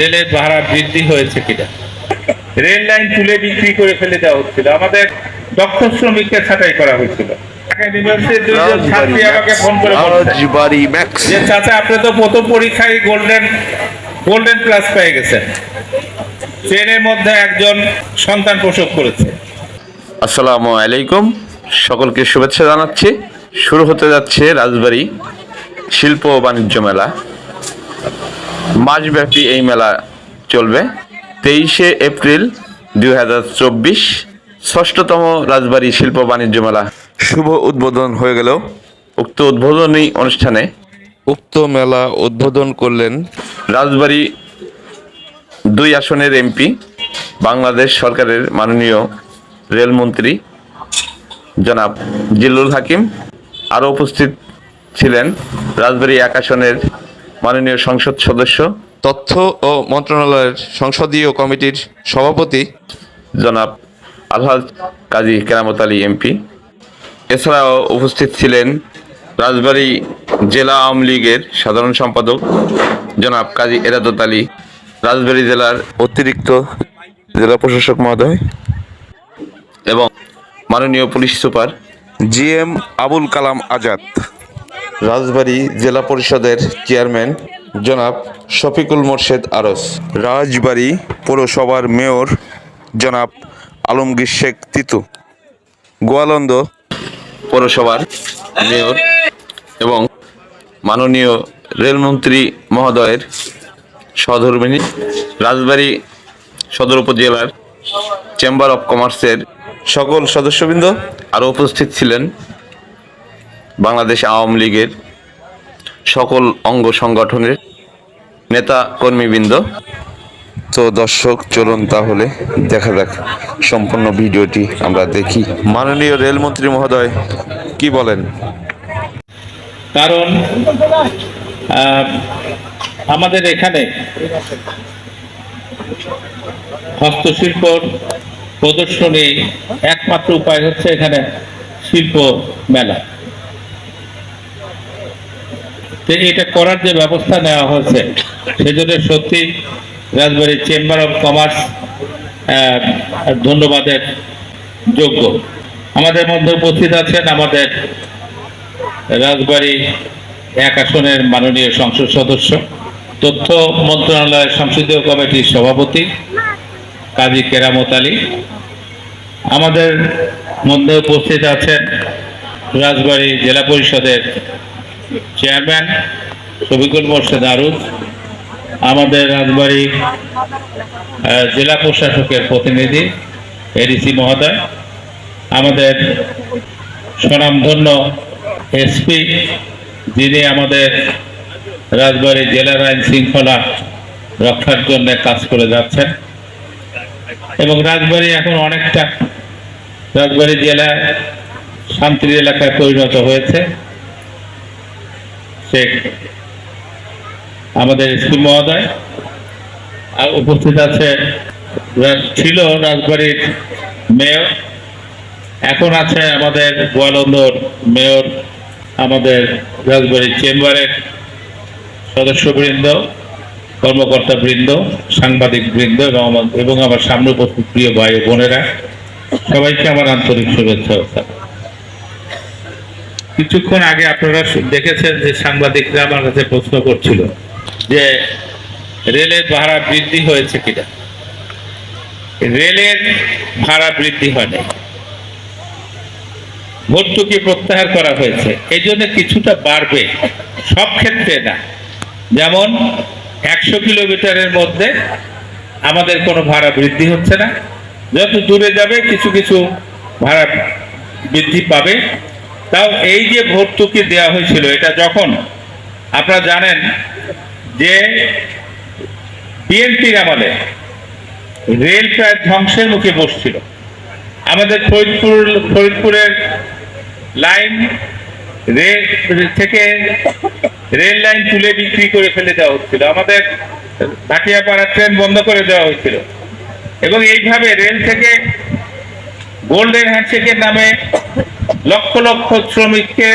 রেলের ভাড়া বৃদ্ধি হয়েছে কিনা? রেল লাইন তুলে বিক্রি করে ফেলে দেওয়া হচ্ছিল। আমাদের দক্ষ শ্রমিককে ছাঁটাই করা হয়েছিল ঢাকা ইউনিভার্সিটির দুইজন ছাত্রী আমাকে ফোন করে বলছে রাজবাড়ি ম্যাক্স। যে চাচা আপনি তো প্রথম পরীক্ষায় গোল্ডেন গোল্ডেন ক্লাস পেয়ে গেছেন। ট্রেনের মধ্যে একজন সন্তান প্রসব করেছে। আসসালামু আলাইকুম। সকলকে শুভেচ্ছা জানাচ্ছি। শুরু হতে যাচ্ছে রাজবাড়ি শিল্প ও বাণিজ্য মেলা। মাসব্যাপী এই মেলা চলবে। তেইশে এপ্রিল দুই হাজার চব্বিশ ষষ্ঠতম রাজবাড়ি শিল্প বাণিজ্য মেলা। শুভ উদ্বোধন হয়ে গেল। উক্ত উদ্বোধনী অনুষ্ঠানে উক্ত মেলা উদ্বোধন করলেন রাজবাড়ি দুই আসনের এমপি বাংলাদেশ সরকারের মাননীয় রেলমন্ত্রী জনাব জিল্লুল হাকিম। আরও উপস্থিত ছিলেন রাজবাড়ী এক আসনের মাননীয় সংসদ সদস্য তথ্য ও মন্ত্রণালয়ের সংসদীয় কমিটির সভাপতি। জনাব আলহাজ কাজী কেরামত আলী এমপি। এছাড়াও উপস্থিত ছিলেন রাজবাড়ী জেলা আওয়ামী লীগের সাধারণ সম্পাদক জনাব কাজী এরাদত আলী রাজবাড়ী জেলার অতিরিক্ত জেলা প্রশাসক মহোদয় এবং মাননীয় police super G M Abul Kalam Azad. Rajbari জেলা পরিষদের চেয়ারম্যান জনাব শফিকুল মোর্শেদ আরস। রাজবাড়ী পৌরসভার মেয়র জনাব আলমগীর শেখ তিতু। গোয়ালন্দ পৌরসভার মেয়র এবং মাননীয় রেলমন্ত্রী মহোদয়ের সহধর্মিনী রাজবাড়ী সদর উপজেলার চেম্বার অফ কমার্সের সকল সদস্যবৃন্দ আরও উপস্থিত ছিলেন। বাংলাদেশ আওয়ামী লীগের সকল অঙ্গ সংগঠনের নেতা কর্মীবৃন্দ। তো দর্শক চলুন তাহলে দেখা যাক সম্পূর্ণ ভিডিওটি আমরা দেখি। মাননীয় রেলমন্ত্রী মহোদয় কি বলেন? কারণ আহ, আমাদের এখানে হস্তশিল্প প্রদর্শনী একমাত্র উপায় হচ্ছে এখানে শিল্প মেলা। তো এটা করার যে ব্যবস্থা নেওয়া হয়েছে, সেজন্য সত্যি রাজবাড়ী চেম্বার অফ কমার্স ধন্যবাদের যোগ্য। আমাদের মধ্যে উপস্থিত আছেন আমাদের রাজবাড়ী এক আসনের মাননীয় সংসদ সদস্য, তথ্য মন্ত্রণালয়ের সংসদীয় কমিটির সভাপতি কাজী কেরামত আলী। আমাদের মধ্যে উপস্থিত আছেন রাজবাড়ী জেলা পরিষদের চেয়ারম্যান শফিকুল মোর্শেদ আরুদ আমাদের রাজবাড়ী জেলা প্রশাসকের প্রতিনিধি এডিসি মহোদয়, আমাদের স্বনামধন্য এসপি যিনি আমাদের রাজবাড়ী জেলার আইন শৃঙ্খলা রক্ষার জন্য কাজ করে যাচ্ছেন। এবং রাজবাড়ী এখন অনেকটা রাজবাড়ী জেলা শান্তির এলাকায় পরিণত হয়েছে। সে আমাদের এসপি মহোদয়। উপস্থিত আছে ছিল রাজবাড়ির মেয়র। এখন আছে আমাদের গোয়ালন্দর মেয়র, আমাদের রাজবাড়ির চেম্বারের সদস্যবৃন্দ কর্মকর্তা বৃন্দ সাংবাদিক বৃন্দ এবং আমার- সামনে উপস্থিত প্রিয় ভাই বোনেরা। সবাইকে আমার আন্তরিক শুভেচ্ছা। কিছুক্ষণ আগে আপনারা দেখেছেন যে সাংবাদিকরা আমার কাছে প্রশ্ন করছিল যে রেলের ভাড়া বৃদ্ধি হয়েছে কিনা? রেলের ভাড়া বৃদ্ধি হয় নাই। ভর্তুকি প্রত্যাহার করা হয়েছে। এই জন্য কিছুটা বাড়বে, সব ক্ষেত্রে না। যেমন, একশো কিলোমিটারের মধ্যে আমাদের কোনো ভাড়া বৃদ্ধি হচ্ছে না। যত দূরে যাবে, কিছু কিছু ভাড়া বৃদ্ধি পাবে। তাও এই যে ভর্তুকি দেওয়া হয়েছিল, এটা যখন আপনারা জানেন যে বিএনপির আমলে রেল প্রায় ধ্বংসের মুখে বসছিল। আমাদের ফরিদপুর, ফরিদপুরের লাইন রেল থেকে রেল লাইন তুলে বিক্রি করে ফেলে দেওয়া হচ্ছিল। আমাদের ভাটিয়াপাড়া ট্রেন বন্ধ করে দেওয়া হয়েছিল এবং এইভাবে রেল থেকে গোল্ডেন হ্যান্ডশেকের নামে লক্ষ লক্ষ শ্রমিককে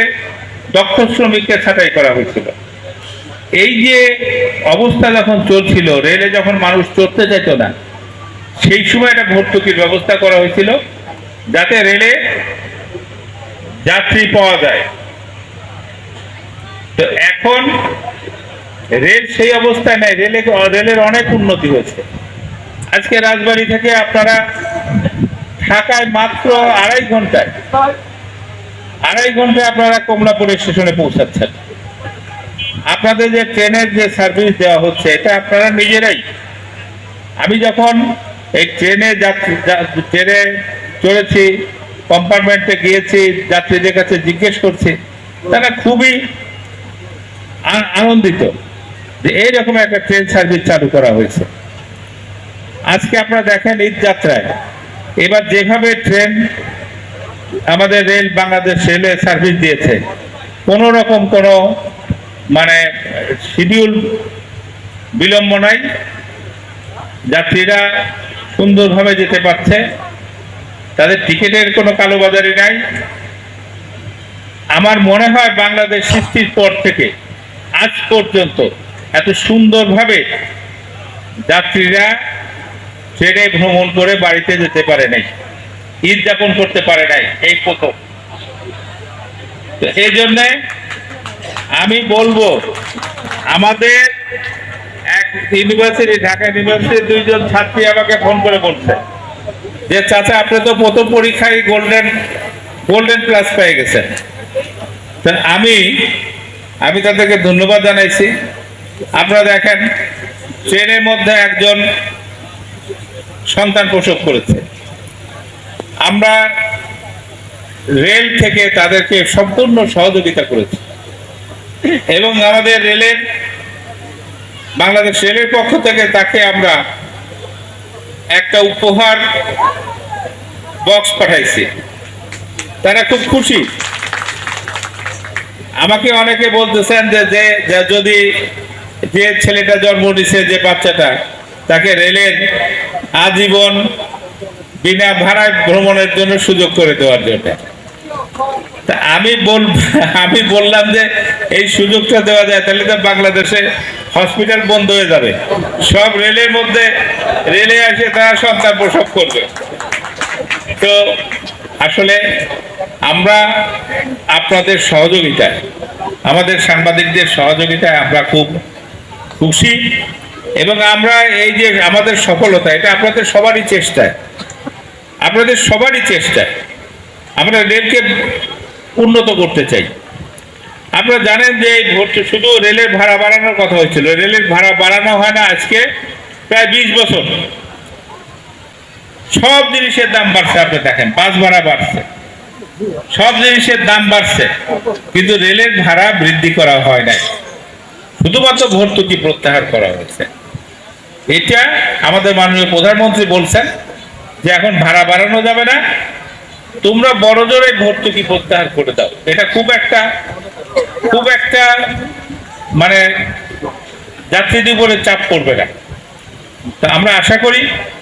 দক্ষ শ্রমিককে ছাঁটাই করা হয়েছিল। এই যে অবস্থা যখন চলছিল, রেলে যখন মানুষ চড়তে চাইতো না, সেই সময় একটা ভর্তুকির ব্যবস্থা করা হয়েছিল, যাতে রেলে যাত্রী পাওয়া যায়। তো এখন রেল সেই অবস্থায় নেই, রেলে, রেলের অনেক উন্নতি হয়েছে। আজকে রাজবাড়ি থেকে আপনারা ঢাকায় মাত্র আড়াই ঘন্টায় আড়াই ঘন্টায় আপনারা কমলাপুর স্টেশনে পৌঁছাচ্ছেন। আপনাদের যে ট্রেনের যে সার্ভিস দেওয়া হচ্ছে, এটা আপনারা নিজেরাই। আমি যখন এই ট্রেনে যাত্রী ট্রেনে চড়েছি কম্পার্টমেন্টে গিয়েছি, যাত্রীদের কাছে জিজ্ঞেস করছি, তারা খুবই আনন্দিত যে এইরকম একটা ট্রেন সার্ভিস চালু করা হয়েছে। আজকে আপনারা দেখেন ঈদ যাত্রায়। এবার যেভাবে ট্রেন আমাদের রেল বাংলাদেশ রেলে সার্ভিস দিয়েছে। কোনো রকম কোনো মানে শিডিউল বিলম্ব নাই। যাত্রীরা সুন্দরভাবে যেতে পারছে। তাদের টিকিটের কোনো কালোবাজারি নাই। আমার মনে হয় বাংলাদেশ সৃষ্টির পর থেকে, আজ পর্যন্ত এত সুন্দরভাবে যাত্রীরা ট্রেনে ভ্রমণ করে বাড়িতে যেতে পারে নাই। ঈদ যাপন করতে পারে নাই এই প্রথম। এই জন্যে আমি বলব, আমাদের এক ইউনিভার্সিটি, ঢাকা ইউনিভার্সিটির দুইজন ছাত্রী আমাকে ফোন করে বলছে যে, চাচা, আপনি তো প্রথম পরীক্ষায় গোল্ডেন গোল্ডেন ক্লাস পেয়ে গেছেন। আমি আমি তাদেরকে ধন্যবাদ জানাইছি। আপনারা দেখেন, ট্রেনের মধ্যে একজন সন্তান প্রসব করেছে। আমরা রেল থেকে তাদেরকে সম্পূর্ণ সহযোগিতা করেছি। এবং আমাদের রেলের, বাংলাদেশ রেলের পক্ষ থেকে তাকে আমরা একটা উপহার বক্স পাঠাইছি। তারা খুব খুশি। আমাকে অনেকে বলতেছেন যে যে যদি যে ছেলেটা জন্ম নিছে, যে বাচ্চাটা, তাকে রেলের আজীবন বিনা ভাড়ায় ভ্রমণের জন্য সুযোগ করে দেওয়ার জন্য। আমি বল, আমি বললাম যে এই সুযোগটা দেওয়া যায়, তাহলে তো বাংলাদেশে হসপিটাল বন্ধ হয়ে যাবে। সব রেলের মধ্যে, রেলে আসে তারা সন্তান প্রসব করবে। তো আসলে আমরা আপনাদের সহযোগিতায়, আমাদের সাংবাদিকদের সহযোগিতায় আমরা খুব খুশি এবং আমরা এই যে আমাদের সফলতা, এটা আপনাদের সবারই চেষ্টায়। আপনাদের সবারই চেষ্টায় আমরা রেলকে উন্নত করতে চাই। আপনারা জানেন যে শুধু রেলের ভাড়া বাড়ানোর কথা হয়েছিল। রেলের ভাড়া বাড়ানো হয় না আজকে, প্রায় বিশ বছর। সব জিনিসের দাম বাড়ছে, আপনি দেখেন বাস ভাড়া বাড়ছে। সব জিনিসের দাম বাড়ছে, কিন্তু রেলের ভাড়া বৃদ্ধি করা হয় নাই। শুধুমাত্র ভর্তুকি প্রত্যাহার করা হয়েছে। এটা আমাদের মাননীয় প্রধানমন্ত্রী বলছেন যে এখন ভাড়া বাড়ানো যাবে না, তোমরা বড় জোরে ভর্তুকি প্রত্যাহার করে দাও। এটা খুব একটা খুব একটা মানে যাত্রীদের উপরে চাপ পড়বে না। তা আমরা আশা করি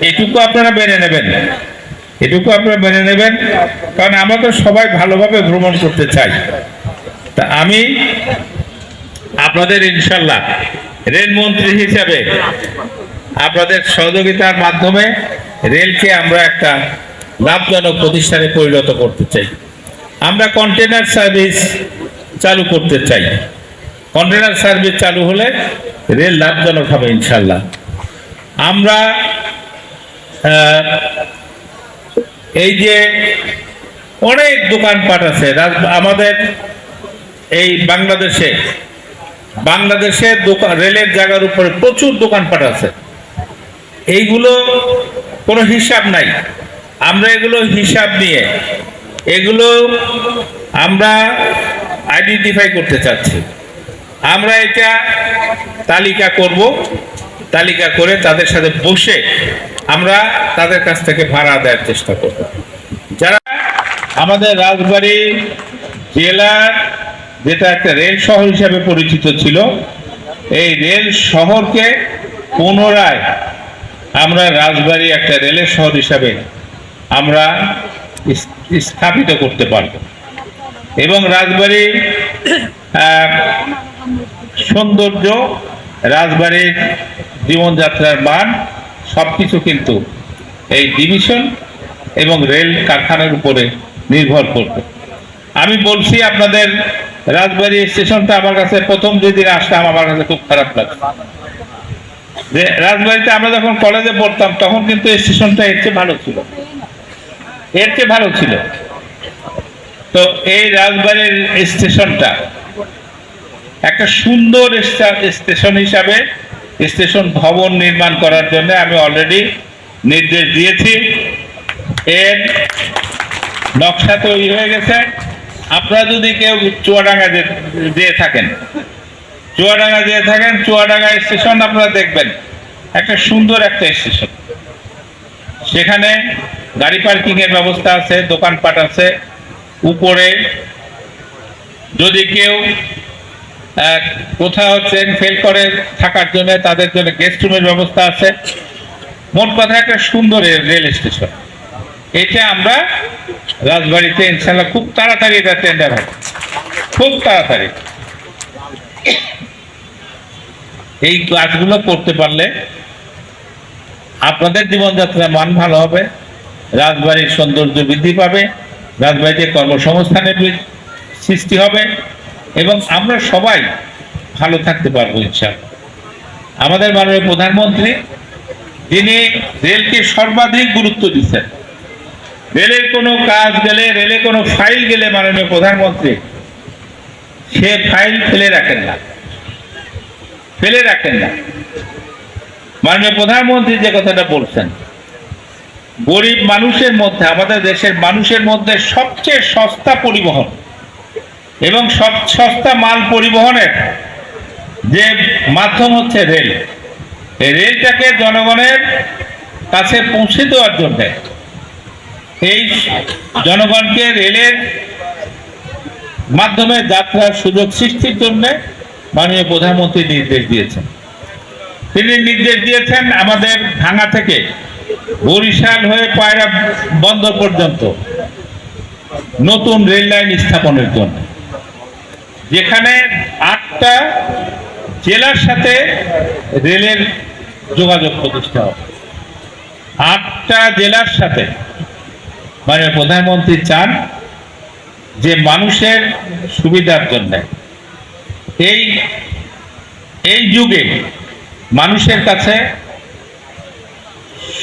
এটুকু আপনারা মেনে নেবেন। এটুকু আপনারা মেনে নেবেন, কারণ আমরা তো সবাই ভালোভাবে ভ্রমণ করতে চাই। তা আমি আপনাদের ইনশাল্লাহ রেলমন্ত্রী হিসাবে আপনাদের সহযোগিতার মাধ্যমে রেলকে আমরা একটা লাভজনক প্রতিষ্ঠানে পরিণত করতে চাই। আমরা কন্টেনার সার্ভিস চালু করতে চাই। কন্টেনার সার্ভিস চালু হলে রেল লাভজনক হবে ইনশাল্লাহ আমরা এই যে অনেক দোকানপাট আছে আমাদের এই বাংলাদেশে বাংলাদেশে দোকান রেলের জায়গার উপরে প্রচুর দোকানপাট আছে। এইগুলো কোনো হিসাব নাই। আমরা এগুলো হিসাব নিয়ে, এগুলো আমরা আইডেন্টিফাই করতে চাচ্ছি। আমরা এটা তালিকা করব, তালিকা করে তাদের সাথে বসে আমরা তাদের কাছ থেকে ভাড়া দেওয়ার চেষ্টা করব। যারা আমাদের রাজবাড়ী, জেলার যেটা একটা রেল শহর হিসাবে পরিচিত ছিল, এই রেল শহরকে পুনরায় আমরা রাজবাড়ি একটা রেলের শহর হিসাবে আমরা স্থাপিত করতে পারব। এবং রাজবাড়ী আহ, সৌন্দর্য রাজবাড়ির জীবনযাত্রার মান সব কিছু কিন্তু এই ডিভিশন এবং রেল কারখানার উপরে নির্ভর করবে। আমি বলছি আপনাদের রাজবাড়ি স্টেশনটা আমার কাছে প্রথম যেদিন আসলাম আমার কাছে খুব খারাপ লাগছে। যে রাজবাড়িতে আমরা যখন কলেজে পড়তাম, তখন কিন্তু এই স্টেশনটা এর চেয়ে ভালো ছিল। এর চেয়ে ভালো ছিল। তো এই রাজবাড়ির স্টেশনটা একটা সুন্দর স্টেশন হিসাবে, স্টেশন ভবন নির্মাণ করার জন্য আমি অলরেডি নির্দেশ দিয়েছি। এর নকশা তৈরি হয়ে গেছে। আপনারা যদি কেউ চুয়াডাঙ্গা যেয়ে থাকেন চুয়াডাঙ্গা যেয়ে থাকেন, চুয়াডাঙ্গা স্টেশন আপনারা দেখবেন। একটা সুন্দর একটা স্টেশন। সেখানে গাড়ি পার্কিং এর ব্যবস্থা আছে, দোকানপাট আছে। উপরে যদি কেউ কোথাও ট্রেন ফেল করে থাকার জন্য, তাদের জন্য গেস্ট রুমের ব্যবস্থা আছে। মোট কথা একটা সুন্দর রেল স্টেশন। এটা আমরা রাজবাড়িতে ইনশাল্লাহ খুব তাড়াতাড়ি এটা টেন্ডার হবে। খুব তাড়াতাড়ি। এই ক্লাসগুলো করতে পারলে আপনাদের জীবনযাত্রার মান ভালো হবে, রাজবাড়ির সৌন্দর্য বৃদ্ধি পাবে, রাজবাড়িতে কর্মসংস্থানের সৃষ্টি হবে এবং আমরা সবাই ভালো থাকতে পারব ইনশাআল্লাহ। আমাদের মাননীয় প্রধানমন্ত্রী, যিনি রেলকে সর্বাধিক গুরুত্ব দিচ্ছেন। রেলের কোনো কাজ গেলে রেলে কোনো ফাইল গেলে মাননীয় প্রধানমন্ত্রী, সে ফাইল ফেলে রাখেন না। ফেলে রাখেন না। মাননীয় প্রধানমন্ত্রী যে কথাটা বলছেন, গরিব মানুষের মধ্যে, আমাদের দেশের মানুষের মধ্যে সবচেয়ে সস্তা পরিবহন এবং সব সস্তা মাল পরিবহনের যে মাধ্যম হচ্ছে রেল, এই রেলটাকে জনগণের কাছে পৌঁছে দেওয়ার জন্য এই জনগণকে রেলের মাধ্যমে যাত্রার সুযোগ সৃষ্টির জন্য মাননীয় প্রধানমন্ত্রী নির্দেশ দিয়েছেন। তিনি নির্দেশ দিয়েছেন আমাদের ভাঙা থেকে বরিশাল হয়ে পায়রা বন্দর পর্যন্ত নতুন রেল লাইন স্থাপনের জন্য। যেখানে আটটা জেলার সাথে রেলের যোগাযোগ প্রতিষ্ঠা হবে। আটটা জেলার সাথে মানে প্রধানমন্ত্রী চান যে মানুষের সুবিধার জন্য এই এই যুগে মানুষের কাছে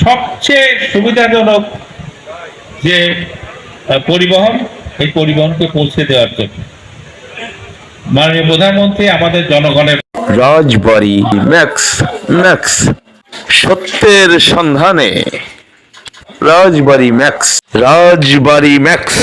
সবচেয়ে সুবিধাজনক যে পরিবহন, এই পরিবহনকে পৌঁছে দেওয়ার জন্য। মাননীয় প্রধানমন্ত্রী, আমাদের জনগণের রাজবাড়ি ম্যাক্স ম্যাক্স, সত্যের সন্ধানে। Rajbari max Rajbari max.